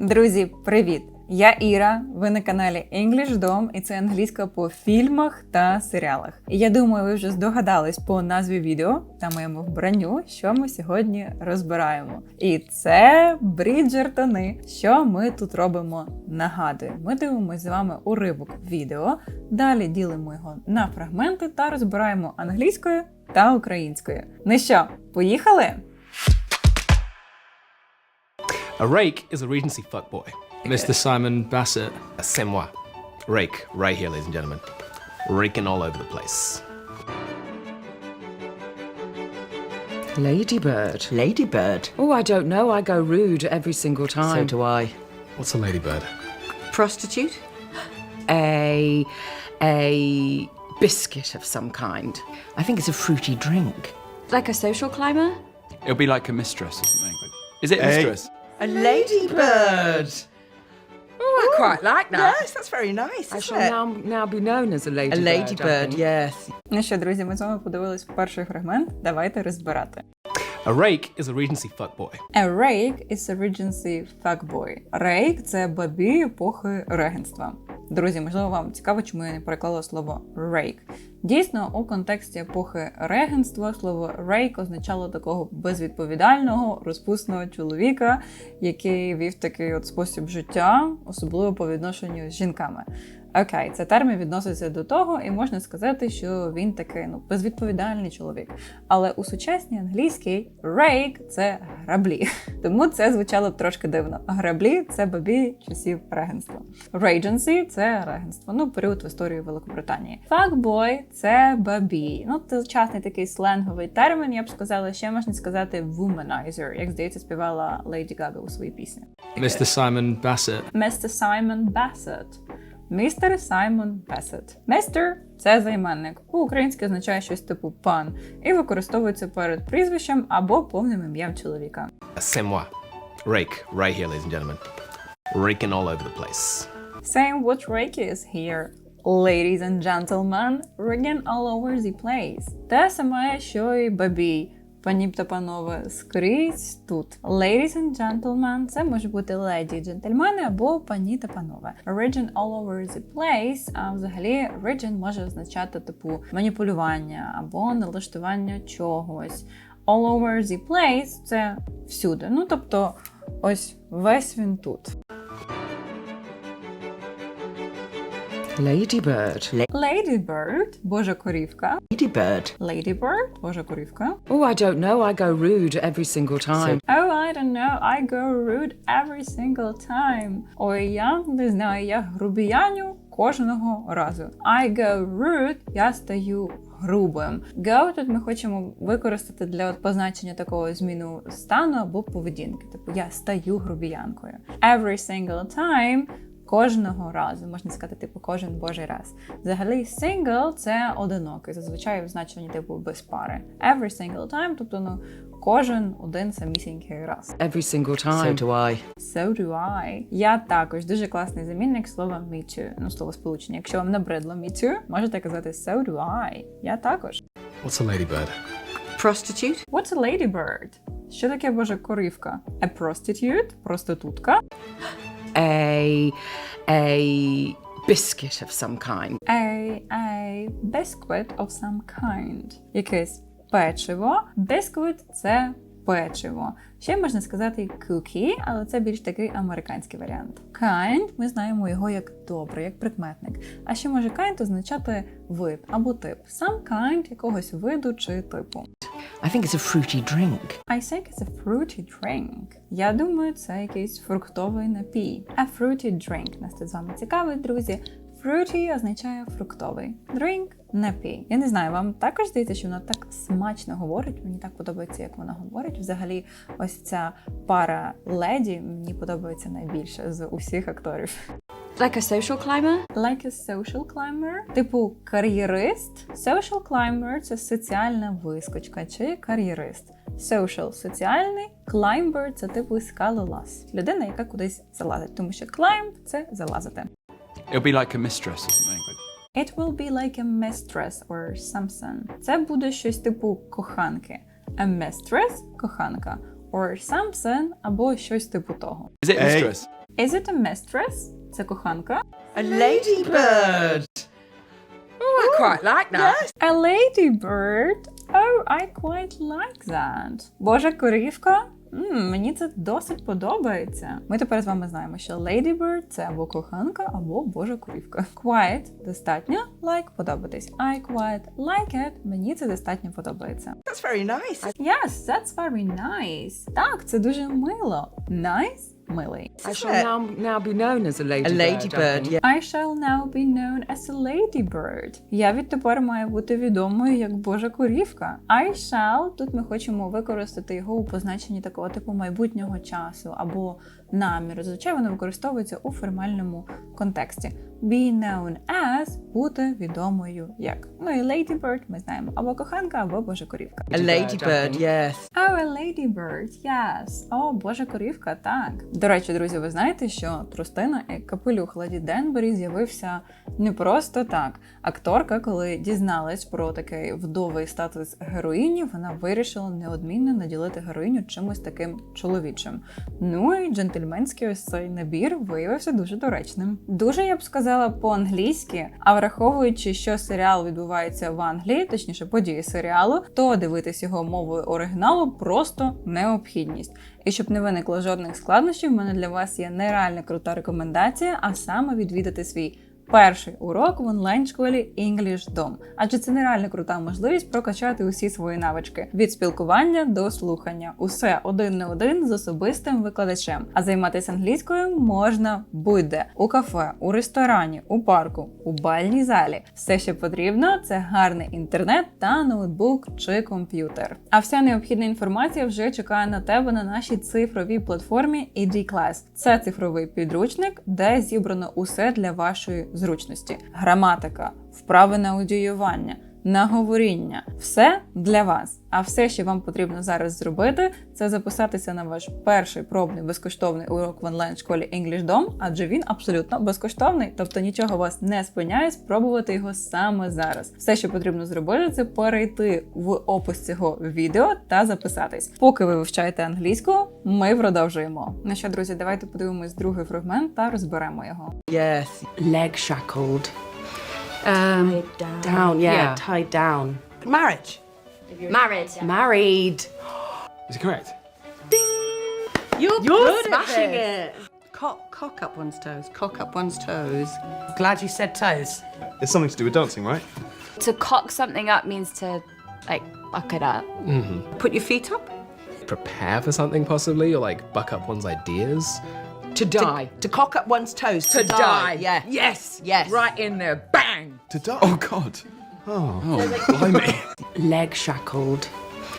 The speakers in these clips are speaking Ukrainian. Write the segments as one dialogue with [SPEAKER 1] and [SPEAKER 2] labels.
[SPEAKER 1] Друзі, привіт! Я Іра. Ви на каналі English Dom, і це англійська по фільмах та серіалах. І я думаю, ви вже здогадались по назві відео та моєму вбранню, що ми сьогодні розбираємо. І це Бріджертони. Що ми тут робимо? Нагадую, ми дивимося з вами уривок відео. Далі ділимо його на фрагменти та розбираємо англійською та українською. Ну що, поїхали?
[SPEAKER 2] A rake is a Regency fuckboy.
[SPEAKER 3] Mr. Simon Bassett.
[SPEAKER 4] C'est moi. Rake, right here, ladies and gentlemen. Raking all over the place.
[SPEAKER 5] Ladybird.
[SPEAKER 6] Ladybird.
[SPEAKER 5] Oh, I don't know. I go rude every single time.
[SPEAKER 6] So do I.
[SPEAKER 4] What's a ladybird?
[SPEAKER 6] Prostitute?
[SPEAKER 5] a a biscuit of some kind.
[SPEAKER 6] I think it's a fruity drink.
[SPEAKER 7] Like a social climber?
[SPEAKER 3] It'll be like a mistress or something. Is it mistress?
[SPEAKER 6] A ladybird.
[SPEAKER 5] Oh, I quite like that.
[SPEAKER 6] Yes, that's very nice.
[SPEAKER 5] I
[SPEAKER 6] isn't
[SPEAKER 5] shall
[SPEAKER 6] it?
[SPEAKER 5] now now be known as a
[SPEAKER 6] A
[SPEAKER 5] ladybird. I
[SPEAKER 6] ladybird,
[SPEAKER 5] think.
[SPEAKER 6] yes.
[SPEAKER 1] Ну що, друзі, ми з вами подивились перший фрагмент. Давайте розбирати.
[SPEAKER 2] A rake is a Regency fuckboy.
[SPEAKER 1] A rake is a Regency fuckboy. Рейк це бабі епохи регенства. Друзі, можливо, вам цікаво, чому я не переклала слово рейк. Дійсно, у контексті епохи регенства слово рейк означало такого безвідповідального, розпусного чоловіка, який вів такий от спосіб життя, особливо по відношенню з жінками. Окей, це термін відноситься до того, і можна сказати, що він такий ну безвідповідальний чоловік. Але у сучасній англійській rake – це граблі. Тому це звучало б трошки дивно. Граблі це бабі часів регенства. Regency – це регенство, ну період в історії Великобританії. Fuckboy – це бабі. Ну це сучасний такий сленговий термін. Я б сказала, ще можна сказати womanizer, як здається, співала Леді Гага у своїй пісні.
[SPEAKER 3] Mr. Simon Bassett.
[SPEAKER 1] Містер Саймон Бесет. Містер Саймон Бесет. Містер це займенник. По-українськи означає щось типу пан і використовується перед прізвищем або повним ім'ям чоловіка.
[SPEAKER 4] C'est moi. Rake, right here, ladies and gentlemen. Raking all over the place.
[SPEAKER 1] Saying what rake is here. Ladies and gentlemen, rigging all over the place. Те саме, що і бабій. Пані та панове, скрізь тут. Ladies and gentlemen, це може бути леді джентльмени або пані та панове. Region all over the place, а взагалі region може означати типу маніпулювання або налаштування чогось. All over the place це всюди. Ну тобто, ось весь він тут.
[SPEAKER 5] Ladybird.
[SPEAKER 1] Ladybird, божа корівка.
[SPEAKER 6] Ladybird.
[SPEAKER 1] Ladybird, божа корівка.
[SPEAKER 5] Oh, I don't know. I go rude every single time.
[SPEAKER 1] Oh, I don't know, I go rude every single time. Ой, я не знаю, я грубіяню кожного разу. I go rude, я стаю грубим. Go тут ми хочемо використати для от позначення такого зміну стану або поведінки. Типу я стаю грубіянкою. Every single time Кожного разу, можна сказати, типу, кожен божий раз. Взагалі, single – це одинокий, зазвичай в значенні типу без пари. Every single time, тобто ну, кожен один самісінький раз.
[SPEAKER 5] Every single
[SPEAKER 6] So
[SPEAKER 5] time.
[SPEAKER 6] do I.
[SPEAKER 1] So do I. Я також дуже класний замінник слова me too, ну слово сполучення. Якщо вам набридло me too, можете казати so do I. Я також.
[SPEAKER 4] What's a ladybird?
[SPEAKER 6] Prostitute?
[SPEAKER 1] What's a ladybird? Що таке божа корівка? A prostitute? Проститутка.
[SPEAKER 5] A a biscuit of some kind.
[SPEAKER 1] A, a biscuit of some kind. Якесь печиво. Biscuit – це печиво. Ще можна сказати cookie, але це більш такий американський варіант. Kind ми знаємо його як добре, як прикметник. А ще може kind означати вид або тип. Some kind якогось виду чи типу.
[SPEAKER 6] I think it's a fruity drink.
[SPEAKER 1] I think it's a fruity drink. Я думаю, це якийсь фруктовий напій. A fruity drink. Нас тут з вами цікавить, друзі. Fruity означає фруктовий. Drink – напій. Я не знаю, вам також здається, що вона так смачно говорить. Мені так подобається, як вона говорить. Взагалі, ось ця пара леді мені подобається найбільше з усіх акторів.
[SPEAKER 7] Like a social climber?
[SPEAKER 1] Like a social climber, типу кар'єрист. Social climber – це соціальна вискочка чи кар'єрист. Social – соціальний, climber – це типу скалолаз. Людина, яка кудись залазить, тому що climb – це залазити.
[SPEAKER 3] It'll be like a mistress or something.
[SPEAKER 1] It will be like a mistress or something. Це буде щось типу коханки. A mistress – коханка. Or something або щось типу того.
[SPEAKER 3] Is it mistress?
[SPEAKER 1] Is it a mistress? Це коханка.
[SPEAKER 6] A ladybird.
[SPEAKER 5] Oh, I quite like that.
[SPEAKER 1] A ladybird. Oh, I quite like that. Божа корівка. М, мені це досить подобається. Ми тепер з вами знаємо, що ladybird – це або коханка, або божа корівка. Quite – достатньо, like – подобатись. I quite like it. Мені це достатньо подобається.
[SPEAKER 6] That's very nice.
[SPEAKER 1] Yes, that's very nice. Так, це дуже мило. Nice – милий.
[SPEAKER 5] I shall now, now be known as a
[SPEAKER 6] A
[SPEAKER 5] lady
[SPEAKER 6] bird.
[SPEAKER 5] bird
[SPEAKER 6] yeah.
[SPEAKER 1] I shall now be known as a ladybird. Я відтепер маю бути відомою як Божа корівка. I shall, тут ми хочемо використати його у позначенні такого типу майбутнього часу або наміру. Зазвичай воно використовується у формальному контексті. Be known as бути відомою як. Ну і ladybird ми знаємо або коханка, або Божа корівка.
[SPEAKER 6] A ladybird, yes.
[SPEAKER 1] Oh, a ladybird, yes. О, божа корівка, так. До речі, друзі, ви знаєте, що трустина і капелюх Леді Денбері з'явився не просто так. Акторка, коли дізналась про такий вдовий статус героїні, вона вирішила неодмінно наділити героїню чимось таким чоловічим. Ну і джентльменський ось цей набір виявився дуже доречним. Дуже я б сказала по-англійськи, а враховуючи, що серіал відбувається в Англії, точніше події серіалу, то дивитись його мовою оригіналу просто необхідність. І щоб не виникло жодних складнощів, в мене для вас є нереально крута рекомендація, а саме відвідати свій. Перший урок в онлайн-школі English Dom. Адже це нереально крута можливість прокачати усі свої навички від спілкування до слухання. Усе один на один з особистим викладачем. А займатися англійською можна будь-де у кафе, у ресторані, у парку, у бальній залі. Все, що потрібно, це гарний інтернет та ноутбук чи комп'ютер. А вся необхідна інформація вже чекає на тебе на нашій цифровій платформі EduClass. Це цифровий підручник, де зібрано усе для вашої зручності: граматика, вправи на аудіювання. На говоріння все для вас. А все, що вам потрібно зараз зробити, це записатися на ваш перший пробний безкоштовний урок в онлайн-школі English Dom, адже він абсолютно безкоштовний, тобто нічого вас не спиняє спробувати його саме зараз. Все, що потрібно зробити, це перейти в опис цього відео та записатись. Поки ви вивчаєте англійську, ми продовжуємо. Ну що, друзі, давайте подивимось другий фрагмент та розберемо його.
[SPEAKER 6] Yes.
[SPEAKER 8] leg shackled. Um, down, yeah,
[SPEAKER 5] Yeah.
[SPEAKER 8] tied down.
[SPEAKER 6] Marriage.
[SPEAKER 7] Married.
[SPEAKER 8] Married.
[SPEAKER 3] Is it correct?
[SPEAKER 6] You're,
[SPEAKER 8] You're smashing it.
[SPEAKER 6] Cock, cock up one's toes. Cock up one's toes.
[SPEAKER 9] Glad you said toes.
[SPEAKER 10] It's something to do with dancing, right?
[SPEAKER 7] To cock something up means to, like, buck it up.
[SPEAKER 6] Put your feet up.
[SPEAKER 4] Prepare for something, possibly, or like buck up one's ideas.
[SPEAKER 5] To die.
[SPEAKER 6] To cock up one's toes.
[SPEAKER 5] To, die.
[SPEAKER 6] Yeah.
[SPEAKER 5] Yes.
[SPEAKER 6] Yes.
[SPEAKER 5] Right in there. Bang.
[SPEAKER 10] To die.
[SPEAKER 3] Oh God.
[SPEAKER 10] Oh, blimey.
[SPEAKER 8] Leg shackled.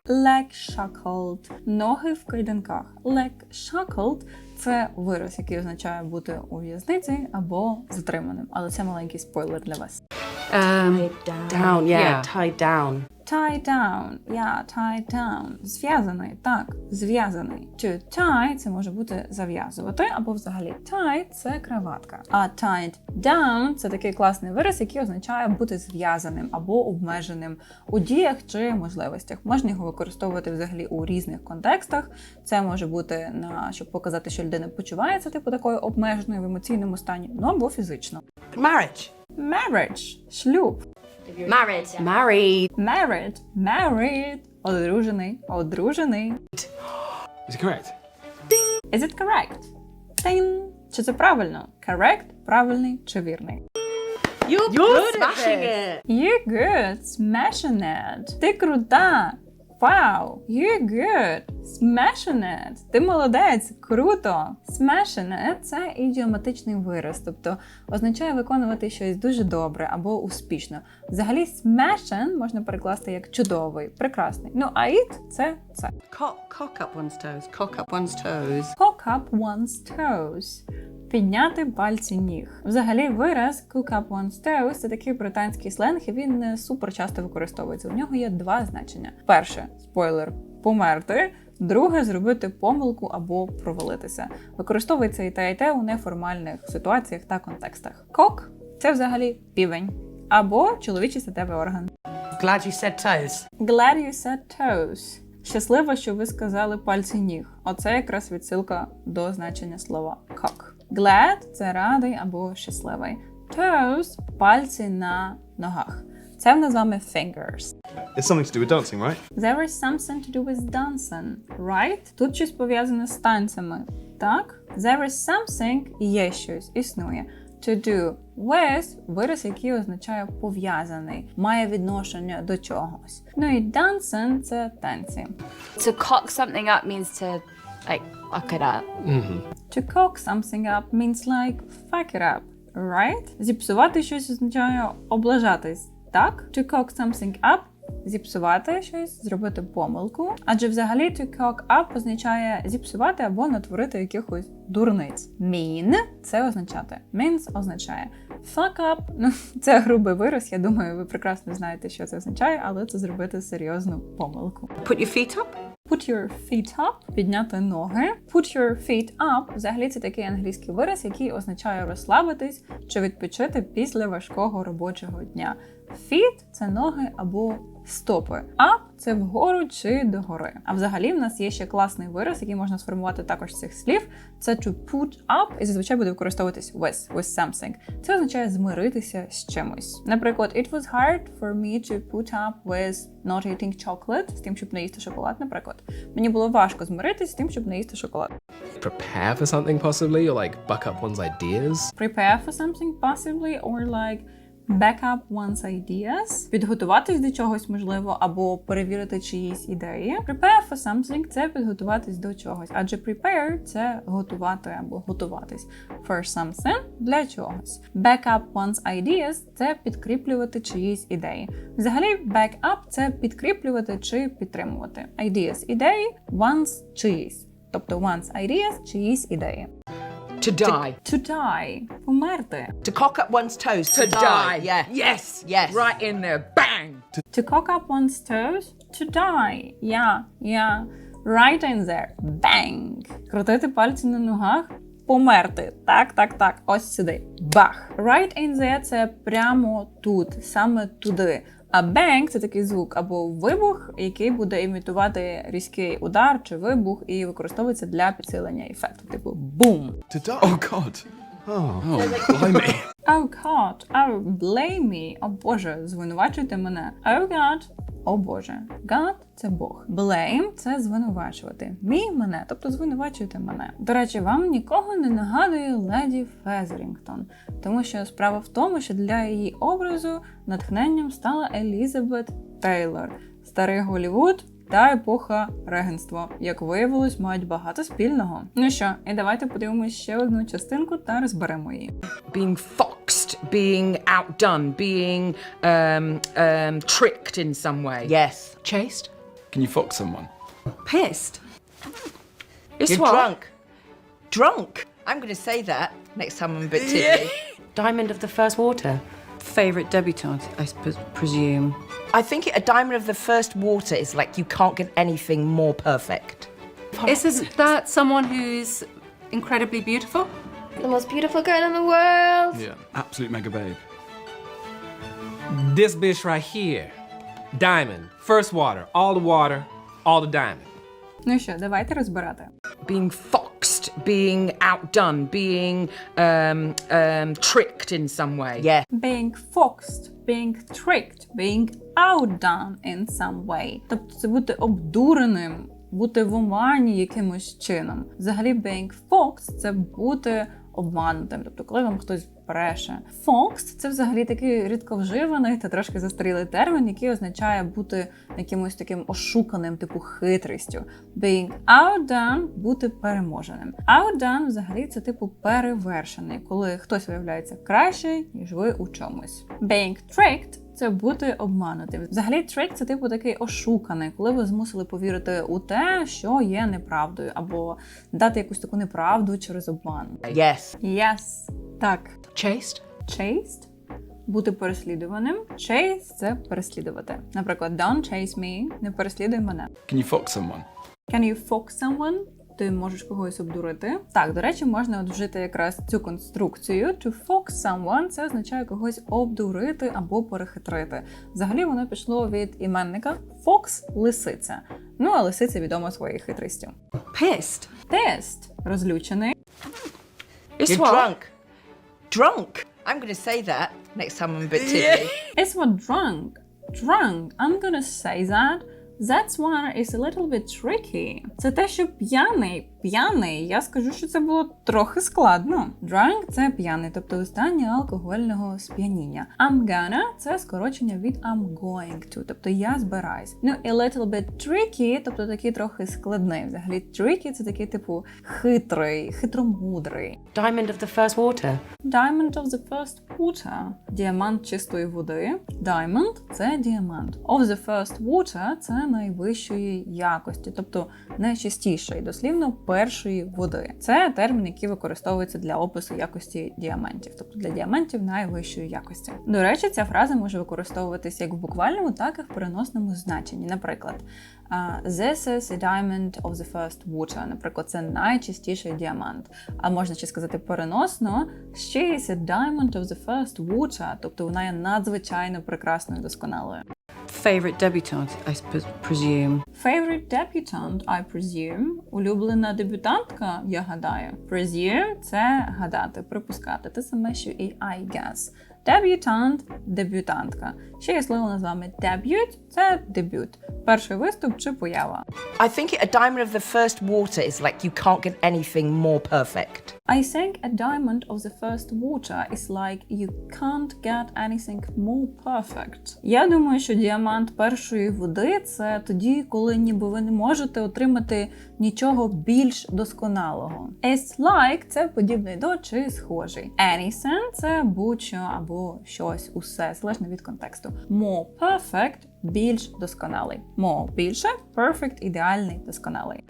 [SPEAKER 1] Leg shackled – ноги в кайданках. Leg shackled – це вираз, який означає бути у в'язниці або затриманим. Але це маленький спойлер для вас.
[SPEAKER 8] Um, down, yeah,
[SPEAKER 5] Yeah.
[SPEAKER 8] tied down.
[SPEAKER 1] Tie down, yeah, tie down. Зв'язаний, так, зв'язаний. To tie – це може бути зав'язувати, або взагалі tie – це краватка. А tied down – це такий класний вираз, який означає бути зв'язаним або обмеженим у діях чи можливостях. Можна його використовувати взагалі у різних контекстах. Це може бути на щоб показати, що людина почувається типу такою обмеженою в емоційному стані, ну або фізично.
[SPEAKER 6] Marriage.
[SPEAKER 1] Marriage – шлюб.
[SPEAKER 7] Married.
[SPEAKER 8] Married.
[SPEAKER 1] Married, married, одружений, одружений.
[SPEAKER 3] Is it correct?
[SPEAKER 1] Is it correct? Тин. Чи це правильно? Correct, правильний чи вірний?
[SPEAKER 6] You're,
[SPEAKER 8] You're smashing it.
[SPEAKER 1] You good, smashing it. Ти крута. Вау, you good, smashing it. Ти молодець, круто. Smashing it – це ідіоматичний вираз, тобто означає виконувати щось дуже добре або успішно. Взагалі, smashing можна перекласти як чудовий, прекрасний. Ну а it – це це.
[SPEAKER 6] Cock, cock up one's toes. Cock up one's toes.
[SPEAKER 1] Cock up one's toes. Підняти пальці ніг. Взагалі, вираз cook up one's toes – це такий британський сленг, і він не супер часто використовується. У нього є два значення: перше спойлер померти. Друге зробити помилку або провалитися. Використовується і те, і те у неформальних ситуаціях та контекстах. Кок це взагалі півень або чоловічий статевий орган.
[SPEAKER 9] Glad you said toes.
[SPEAKER 1] Glad you said toes. Щаслива, що ви сказали пальці ніг. Оце якраз відсилка до значення слова cock. Glad – це радий або щасливий. Toes – пальці на ногах. Це в нас з вами fingers.
[SPEAKER 10] It's something to do with dancing, right?
[SPEAKER 1] There is something to do with dancing, right? Тут щось пов'язане з танцями. Так? There is something – є щось, існує. To do with – вираз, який означає пов'язаний, має відношення до чогось. Ну і dancing – це танці.
[SPEAKER 7] To cock something up means to like fuck it up.
[SPEAKER 1] To cock something up means like fuck it up, right? Зіпсувати щось означає облажатись, так? To cock something up зіпсувати щось, зробити помилку. Адже взагалі to cock up означає зіпсувати або натворити якихось дурниць. Mean – це означати. Means означає fuck up. Ну, це грубий вираз. Я думаю, ви прекрасно знаєте, що це означає, але це зробити серйозну помилку.
[SPEAKER 6] Put your feet up.
[SPEAKER 1] Put your feet up – підняти ноги. Put your feet up – взагалі це такий англійський вираз, який означає розслабитись чи відпочити після важкого робочого дня. Feet – це ноги або стопи. Up – це вгору чи догори. А взагалі в нас є ще класний вираз, який можна сформувати також з цих слів. Це to put up, і зазвичай буде використовуватись with, with something. Це означає змиритися з чимось. Наприклад, it was hard for me to put up with not eating chocolate, з тим, щоб не їсти шоколад, наприклад. Мені було важко змиритися з тим, щоб не їсти шоколад.
[SPEAKER 4] Prepare for something possibly, or like buck up one's ideas.
[SPEAKER 1] Prepare for something possibly, or like back up one's ideas. Підготуватись до чогось можливо, або перевірити чиїсь ідеї. Prepare for something – це підготуватись до чогось, адже prepare – це готувати або готуватись. For something – для чогось. Back up one's ideas – це підкріплювати чиїсь ідеї. Взагалі, back up – це підкріплювати чи підтримувати. Ideas – ідеї, one's – чиїсь. Тобто one's ideas – чиїсь ідеї.
[SPEAKER 5] To die.
[SPEAKER 1] To die – померти.
[SPEAKER 6] To cock up one's toes.
[SPEAKER 5] To die.
[SPEAKER 6] Yeah.
[SPEAKER 5] Yes.
[SPEAKER 6] Yes.
[SPEAKER 5] Right in there. Bang.
[SPEAKER 1] To cock up one's toes, to die. Yeah, yeah. Right in there. Bang. Крутити пальці на ногах. Померти. Так, так, так. Ось сюди. Бах. Right in there – це прямо тут, саме туди. А бенг – це такий звук або вибух, який буде імітувати різкий удар чи вибух, і використовується для підсилення ефекту. Типу бум.
[SPEAKER 10] Oh, God. Oh, oh.
[SPEAKER 1] Oh God, oh blame me. О Боже, звинувачуйте мене. Oh God, о Боже. God – це Бог. Blame – це звинувачувати. Мій – мене, тобто звинувачуйте мене. До речі, вам нікого не нагадує леді Фезерінгтон, тому що справа в тому, що для її образу натхненням стала Елізабет Тейлор, старий Голівуд. Та епоха регенства, як виявилось, мають багато спільного. Ну що, і давайте подивимось ще одну частинку та розберемо її.
[SPEAKER 5] Being foxed, being outdone, being um, um, tricked in some way.
[SPEAKER 6] Yes.
[SPEAKER 8] Chased.
[SPEAKER 10] Can you fox someone?
[SPEAKER 6] Pissed.
[SPEAKER 5] It's
[SPEAKER 6] You're
[SPEAKER 5] what?
[SPEAKER 6] drunk. Drunk. I'm going to say that next time I'm a bit tipsy.
[SPEAKER 8] Diamond of the first water.
[SPEAKER 6] Favorite debutante, I presume. I think a diamond of the first water is like you can't get anything more perfect.
[SPEAKER 8] Isn't that someone who's incredibly beautiful?
[SPEAKER 7] The most beautiful girl in the world.
[SPEAKER 10] Yeah. Absolute mega babe.
[SPEAKER 2] This bitch right here. Diamond. First water. All the water. All the diamond.
[SPEAKER 1] Ну що, давайте розбирати.
[SPEAKER 5] Being Foxed, being outdone, being um, um, tricked in some way.
[SPEAKER 6] Yeah.
[SPEAKER 1] Being foxed, being tricked, being outdone in some way. Тобто це бути обдуреним, бути в омані якимось чином. Взагалі, being foxed – це бути обманутим, тобто коли вам хтось бреше. Foxed – це взагалі такий рідковживаний та трошки застарілий термін, який означає бути якимось таким ошуканим, типу хитрістю. Being outdone – бути переможеним. Outdone взагалі це типу перевершений, коли хтось виявляється краще, ніж ви у чомусь. Being tricked – це бути обманутим. Взагалі, trick – це типу такий ошуканий, коли ви змусили повірити у те, що є неправдою, або дати якусь таку неправду через обман.
[SPEAKER 6] Yes.
[SPEAKER 1] Yes. Так.
[SPEAKER 8] Chased.
[SPEAKER 1] Chased – бути переслідуваним. Chase – це переслідувати. Наприклад, don't chase me – не переслідуй мене.
[SPEAKER 10] Can you fox someone?
[SPEAKER 1] Can you fox someone? Ти можеш когось обдурити. Так, до речі, можна от вжити якраз цю конструкцію. To fox someone – це означає когось обдурити або перехитрити. Взагалі воно пішло від іменника fox – лисиця. Ну, а лисиця відома своєю хитрістю.
[SPEAKER 6] Pissed.
[SPEAKER 1] Тест розлючений.
[SPEAKER 5] It's
[SPEAKER 6] You're
[SPEAKER 5] what?
[SPEAKER 6] drunk. Drunk. I'm to say that next time I'm a bit tipsy.
[SPEAKER 1] It's what drunk. Drunk. I'm gonna say that. That's one is a little bit tricky. Це те, що п'яний. П'яний. Я скажу, що це було трохи складно. Drunk – це п'яний, тобто у стані алкогольного сп'яніння. I'm gonna – це скорочення від I'm going to, тобто я збираюсь. Ну і little bit tricky, тобто такий трохи складний. Взагалі tricky – це такий типу хитрий, хитромудрий.
[SPEAKER 6] Diamond of the first water.
[SPEAKER 1] Diamond of the first water – діамант чистої води. Diamond – це діамант. Of the first water – це найвищої якості, тобто найчистішої, дослівно першої води. Це термін, який використовується для опису якості діамантів, тобто для діамантів найвищої якості. До речі, ця фраза може використовуватися як в буквальному, так і в переносному значенні. Наприклад, This is a diamond of the first water. Наприклад, це найчистіший діамант. А можна ще сказати переносно, She is a diamond of the first water, тобто вона є надзвичайно прекрасною досконалою.
[SPEAKER 9] Favorite debutante, I presume.
[SPEAKER 1] Favorite debutante, I presume. Улюблена дебютантка, я гадаю. Presume – це гадати, припускати. Те саме, що і I guess. Дебютант – дебютантка. Ще є слово з вами debut – це дебют. Перший виступ чи поява.
[SPEAKER 6] I think a diamond of the first water is like you can't get anything more perfect.
[SPEAKER 1] I think a diamond of the first water is like you can't get anything more perfect. Я думаю, що діамант першої води це тоді, коли ніби ви не можете отримати нічого більш досконалого. It's like це подібний до чи схожий. Anything – це будь-що або щось, усе, залежно від контексту. More perfect – більш досконалий. More – більше, perfect – ідеальний, досконалий.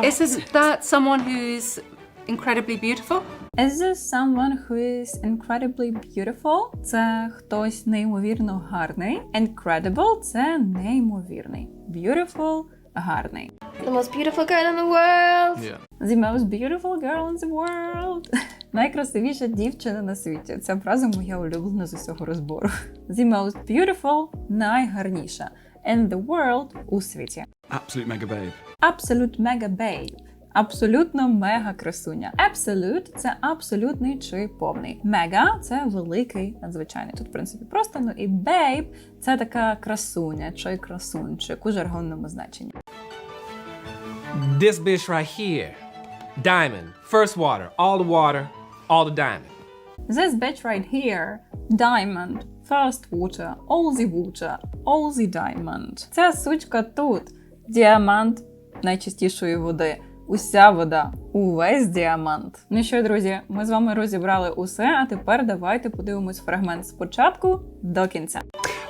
[SPEAKER 8] Isn't that someone who's incredibly beautiful?
[SPEAKER 1] Is this someone who is incredibly beautiful? Це хтось неймовірно гарний. Incredible – це неймовірний. Beautiful – гарний.
[SPEAKER 7] The most beautiful girl in the world.
[SPEAKER 10] Yeah.
[SPEAKER 1] The most beautiful girl in the world. Найкрасивіша дівчина на світі. Ця фраза моя улюблена з усього розбору. The most beautiful – найгарніша. In the world – у світі.
[SPEAKER 10] Absolute mega babe.
[SPEAKER 1] Absolute mega babe. Абсолютно мега красуня. Absolute – це абсолютний чи повний. Мега це великий, надзвичайний. Тут, в принципі, просто. Ну і babe – це така красуня чи красунчик у жаргонному значенні.
[SPEAKER 2] This bitch right here. Diamond. First water. All the water. All the diamond.
[SPEAKER 1] This bitch right here – diamond. First water, all the water, all the diamond. Ця сучка тут. Діамант найчистішої води. Уся вода, увесь діамант. Ну що, друзі, ми з вами розібрали усе, а тепер давайте подивимось фрагмент спочатку до кінця.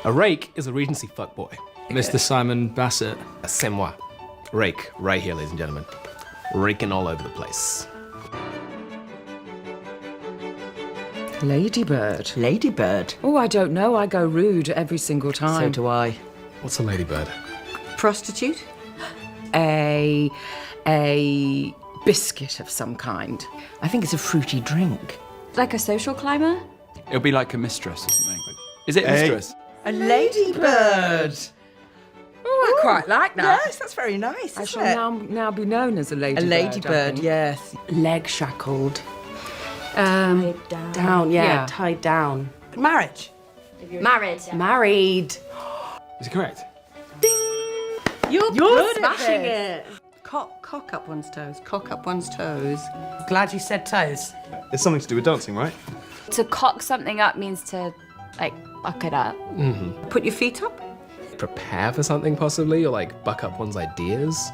[SPEAKER 4] A rake is a Regency fuckboy.
[SPEAKER 3] Mr. Simon Bassett.
[SPEAKER 4] C'est moi. Rake, right here, ladies and gentlemen. Raking all over the place.
[SPEAKER 5] Ladybird.
[SPEAKER 6] Ladybird.
[SPEAKER 5] Oh, I don't know. I go rude every single time.
[SPEAKER 6] So do I.
[SPEAKER 4] What's a ladybird?
[SPEAKER 9] Prostitute?
[SPEAKER 5] a a biscuit of some kind.
[SPEAKER 6] I think it's a fruity drink.
[SPEAKER 7] Like a social climber.
[SPEAKER 10] It'll be like a mistress or something. Is it
[SPEAKER 4] Hey.
[SPEAKER 10] mistress?
[SPEAKER 6] A ladybird.
[SPEAKER 5] Oh, I quite like that.
[SPEAKER 6] Yes, that's very nice.
[SPEAKER 5] I
[SPEAKER 6] isn't
[SPEAKER 5] shall
[SPEAKER 6] it?
[SPEAKER 5] now now be known as a
[SPEAKER 6] A
[SPEAKER 5] ladybird. I
[SPEAKER 6] ladybird, yes.
[SPEAKER 9] Leg shackled.
[SPEAKER 8] Um,
[SPEAKER 9] Down, yeah,
[SPEAKER 5] Yeah.
[SPEAKER 9] tied down. Marriage.
[SPEAKER 7] Married.
[SPEAKER 9] Married.
[SPEAKER 3] Is it correct? Ding!
[SPEAKER 9] You're,
[SPEAKER 6] good at
[SPEAKER 9] smashing
[SPEAKER 6] this.
[SPEAKER 9] it. Cock, cock up one's toes. Cock up one's toes. Glad you said toes.
[SPEAKER 11] It's something to do with dancing, right?
[SPEAKER 7] To cock something up means to, like, buck it up. Mhm.
[SPEAKER 9] Put your feet up.
[SPEAKER 4] Prepare for something, possibly, or like buck up one's ideas.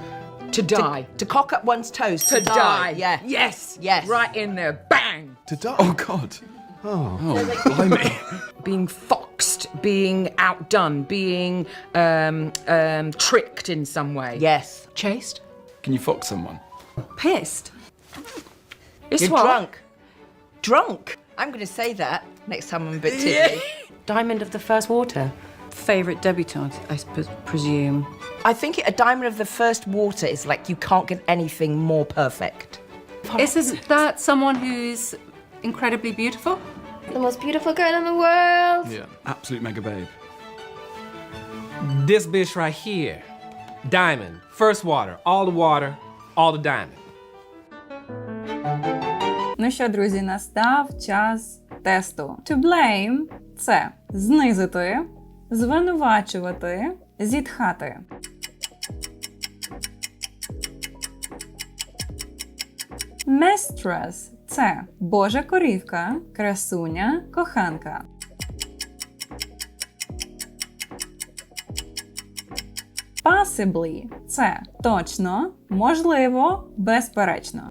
[SPEAKER 5] To die.
[SPEAKER 6] To cock up one's toes. To,
[SPEAKER 5] To die.
[SPEAKER 6] Yeah.
[SPEAKER 5] Yes.
[SPEAKER 6] Yes.
[SPEAKER 5] Right in there. Bang.
[SPEAKER 11] To die.
[SPEAKER 10] Oh, God. Oh, oh blimey.
[SPEAKER 5] Being foxed, being outdone, being um, um, tricked in some way.
[SPEAKER 6] Yes.
[SPEAKER 9] Chased.
[SPEAKER 10] Can you fuck someone?
[SPEAKER 9] Pissed.
[SPEAKER 5] It's
[SPEAKER 6] You're
[SPEAKER 5] what?
[SPEAKER 6] drunk. Drunk. I'm going to say that next time I'm a bit tipsy.
[SPEAKER 9] Diamond of the first water. Favorite debutante, I sp- presume.
[SPEAKER 6] I think a diamond of the first water is like you can't get anything more perfect.
[SPEAKER 8] isn't that someone who's incredibly beautiful?
[SPEAKER 7] The most beautiful girl in the world.
[SPEAKER 10] Yeah. Absolute mega babe.
[SPEAKER 2] This bitch right here. Diamond. First water. All the water. All the diamond.
[SPEAKER 1] Ну що, друзі, настав час тесту. To blame – це знизити, звинувачувати, зітхати. Mistress – це божа корівка, красуня, коханка. Possibly – це точно, можливо, безперечно.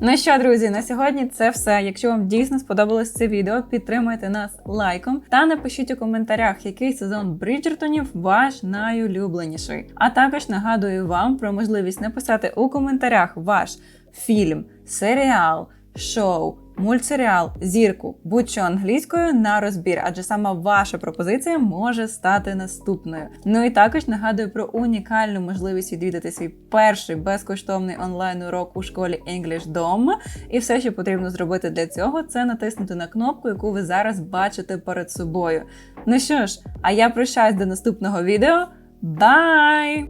[SPEAKER 1] Ну що, друзі, на сьогодні це все. Якщо вам дійсно сподобалось це відео, підтримайте нас лайком та напишіть у коментарях, який сезон Бріджертонів ваш найулюбленіший. А також нагадую вам про можливість написати у коментарях ваш фільм, серіал, шоу. Мультсеріал, зірку, будь-що англійською на розбір, адже саме ваша пропозиція може стати наступною. Ну і також нагадую про унікальну можливість відвідати свій перший безкоштовний онлайн-урок у школі English Dom. І все, що потрібно зробити для цього, це натиснути на кнопку, яку ви зараз бачите перед собою. Ну що ж, а я прощаюсь до наступного відео. Бай!